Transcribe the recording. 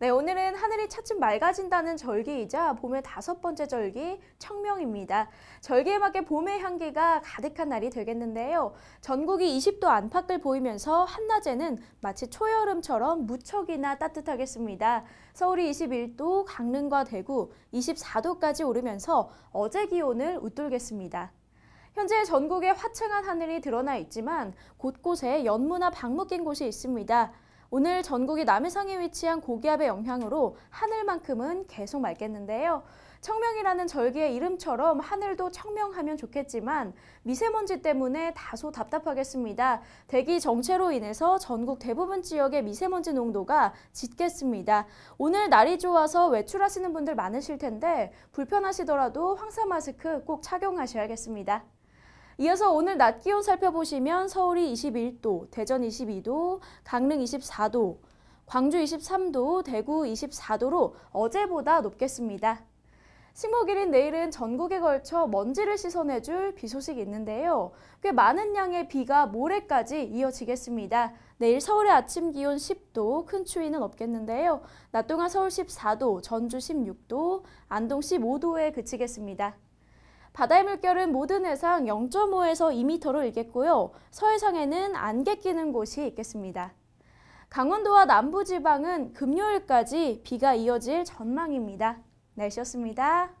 네, 오늘은 하늘이 차츰 맑아진다는 절기이자 봄의 다섯 번째 절기 청명입니다. 절기에 맞게 봄의 향기가 가득한 날이 되겠는데요. 전국이 20도 안팎을 보이면서 한낮에는 마치 초여름처럼 무척이나 따뜻하겠습니다. 서울이 21도, 강릉과 대구 24도까지 오르면서 어제 기온을 웃돌겠습니다. 현재 전국에 화창한 하늘이 드러나 있지만 곳곳에 연무나 방무 낀 곳이 있습니다. 오늘 전국이 남해상에 위치한 고기압의 영향으로 하늘만큼은 계속 맑겠는데요. 청명이라는 절기의 이름처럼 하늘도 청명하면 좋겠지만 미세먼지 때문에 다소 답답하겠습니다. 대기 정체로 인해서 전국 대부분 지역의 미세먼지 농도가 짙겠습니다. 오늘 날이 좋아서 외출하시는 분들 많으실 텐데 불편하시더라도 황사 마스크 꼭 착용하셔야겠습니다. 이어서 오늘 낮 기온 살펴보시면 서울이 21도, 대전 22도, 강릉 24도, 광주 23도, 대구 24도로 어제보다 높겠습니다. 식목일인 내일은 전국에 걸쳐 먼지를 씻어내줄 비 소식이 있는데요. 꽤 많은 양의 비가 모레까지 이어지겠습니다. 내일 서울의 아침 기온 10도, 큰 추위는 없겠는데요. 낮 동안 서울 14도, 전주 16도, 안동 15도에 그치겠습니다. 바다의 물결은 모든 해상 0.5에서 2m로 일겠고요. 서해상에는 안개 끼는 곳이 있겠습니다. 강원도와 남부지방은 금요일까지 비가 이어질 전망입니다. 날씨였습니다.